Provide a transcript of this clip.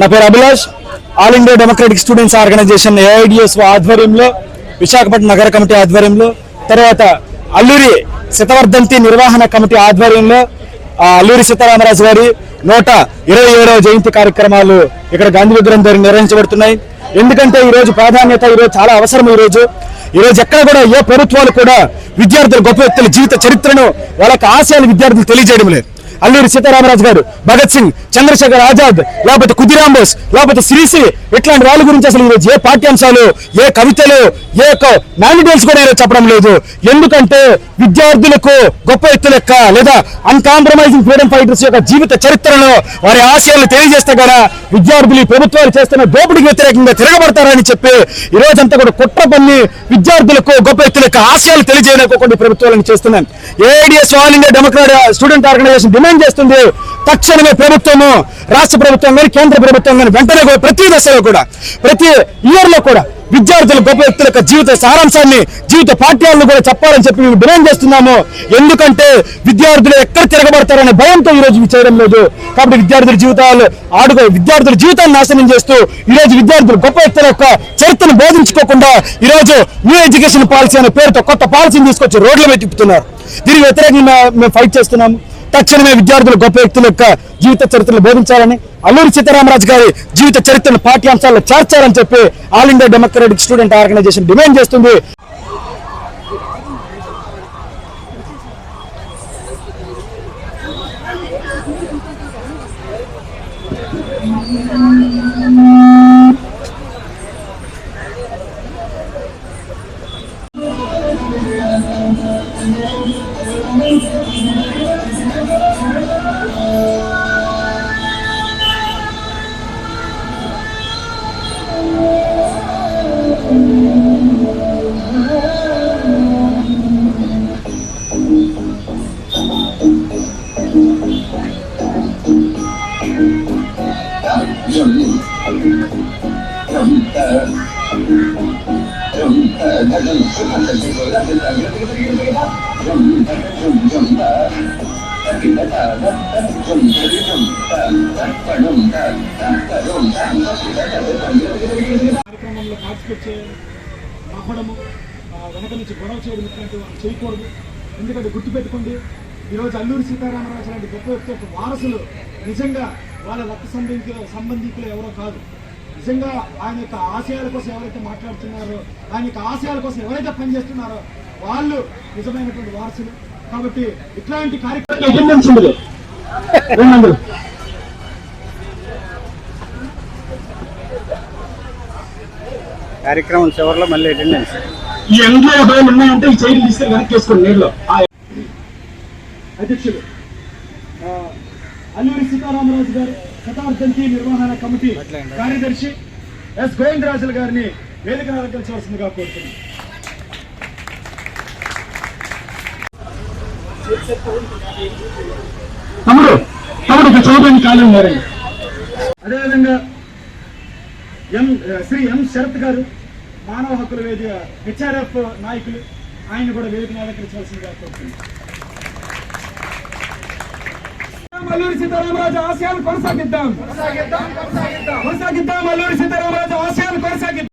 నా పేరు Abhilash. All India democratic students organisation AIDS ఆధ్వర్యంలో విశాఖపట్నం నగర కమిటీ ఆధ్వర్యంలో తర్వాత అల్లూరి శతవర్ధంతి నిర్వహణ కమిటీ ఆధ్వర్యంలో ఆ, అల్లూరి సీతారామరాజు గారి నూట ఇరవై ఏడవ జయంతి కార్యక్రమాలు ఇక్కడ గాంధీ విగ్రహం ద్వారా నిర్వహించబడుతున్నాయి. ఎందుకంటే ఈ రోజు ప్రాధాన్యత ఈ రోజు చాలా అవసరం ఈ రోజు ఈ రోజు ఎక్కడ కూడా ఏ ప్రభుత్వాలు కూడా విద్యార్థుల గొప్ప వ్యక్తుల జీవిత చరిత్రను వాళ్ళకి ఆశయాలు విద్యార్థులు తెలియజేయడం లేదు. అల్లూరి సీతారామరాజు గారు భగత్ సింగ్ చంద్రశేఖర్ ఆజాద్ లేకపోతే కుదిరాం బోస్ లేకపోతే శ్రీశ్రీ ఇట్లాంటి వాళ్ళ గురించి అసలు ఈరోజు ఏ పాఠ్యాంశాలు ఏ కవితలు ఏ మాన్యుటల్స్ కూడా చెప్పడం లేదు. ఎందుకంటే విద్యార్థులకు గొప్ప వ్యక్తుల లేదా అన్కాంప్రమైజింగ్ ఫ్రీడమ్ ఫైటర్స్ యొక్క జీవిత చరిత్రలో వారి ఆశయాలను తెలియజేస్తే కదా విద్యార్థులు ప్రభుత్వాలు చేస్తున్న దోపిడికి వ్యతిరేకంగా తిరగబడతారని చెప్పి ఈ రోజంతా కూడా కుట్ర పన్ని విద్యార్థులకు గొప్ప వ్యక్తుల ఆశయాలు తెలియజేయడానికి కొన్ని ప్రభుత్వాలను చేస్తున్నాను. ADS all India democrat student organisation demand చేస్తుంది? తక్షణమే ప్రభుత్వము రాష్ట్ర ప్రభుత్వం కానీ కేంద్ర ప్రభుత్వం కానీ వెంటనే కూడా ప్రతి దశలో కూడా ప్రతి ఇయర్లో కూడా విద్యార్థుల గొప్ప వ్యక్తుల యొక్క జీవిత సారాంశాన్ని జీవిత పాఠ్యాలను కూడా చెప్పాలని చెప్పి మేము డిమాండ్ చేస్తున్నాము. ఎందుకంటే విద్యార్థులు ఎక్కడ తిరగబడతారనే భయంతో ఈ రోజు ఇవి చేయడం లేదు. కాబట్టి విద్యార్థుల జీవితాలు ఆడుకో విద్యార్థుల జీవితాన్ని నాశనం చేస్తూ ఈ రోజు విద్యార్థులు గొప్ప వ్యక్తుల యొక్క చరిత్రను బోధించుకోకుండా ఈ రోజు న్యూ ఎడ్యుకేషన్ పాలసీ అనే పేరుతో కొత్త పాలసీని తీసుకొచ్చి రోడ్ల మీద తిప్పుతున్నారు. దీనికి వ్యతిరేకంగా మేము ఫైట్ చేస్తున్నాం. తక్షణమే విద్యార్థులు గొప్ప వ్యక్తుల యొక్క జీవిత చరిత్రను బోధించాలని అల్లూరి సీతారామరాజు గారి జీవిత చరిత్రను పాఠ్యాంశాల్లో చేర్చాలని చెప్పి all India democratic student organisation demand చేస్తుంది. కార్యక్రమంలో పార్టిసిపేట్ చేయడం ఆపడము వెనక నుంచి గొడవ చేయడం ఇట్లాంటివి చేయకూడదు. ఎందుకంటే గుర్తుపెట్టుకోండి ఈరోజు అల్లూరి సీతారామరాజు లాంటి గొప్ప వ్యక్తి యొక్క వారసులు నిజంగా వాళ్ళ రక్త సంబంధికులు సంబంధికులు ఎవరో కాదు. నిజంగా ఆయన యొక్క ఆశయాల కోసం ఎవరైతే మాట్లాడుతున్నారో ఆయన యొక్క ఆశయాల కోసం ఎవరైతే పనిచేస్తున్నారో వాళ్ళు నిజమైనటువంటి వారసులు. కాబట్టి ఇట్లాంటి కార్యక్రమం అటెండెన్స్ ఉండదు. రెండు వందలు. కార్యక్రమం చివరిలో మళ్ళీ అటెండెన్స్. ఈ ఎండ్లో భయం ఉన్నాయంటే ఈ చైర్లు తీసుకెళ్ళి వెనక్కి వేసుకోండి నీళ్ళు అధ్యక్షుడు ఆ, అల్లూరి సీతారామరాజు గారు శతాబ్దంతి నిర్వహణ కమిటీ కార్యదర్శి ఎస్ గోవిందరాజుల గారిని వేదిక అలంకరించవలసిందిగా కోరుతున్నాను తమ్ముడు తమ్ముడు ఒక చౌదరి కాలం వారండి అదేవిధంగా ఎం శ్రీ ఎం శరత్ గారు మానవ హక్కుల వేదిక హెచ్ఆర్ఎఫ్ నాయకులు ఆయన కూడా వేదికను అలంకరించవలసిందిగా కోరుతున్నాను అల్లూరి సీతారామరాజు ఆశయాలు కొనసాగిద్దాం కొనసాగిద్దాం అల్లూరి సీతారామరాజు ఆశయాలు కొనసాగిద్దాం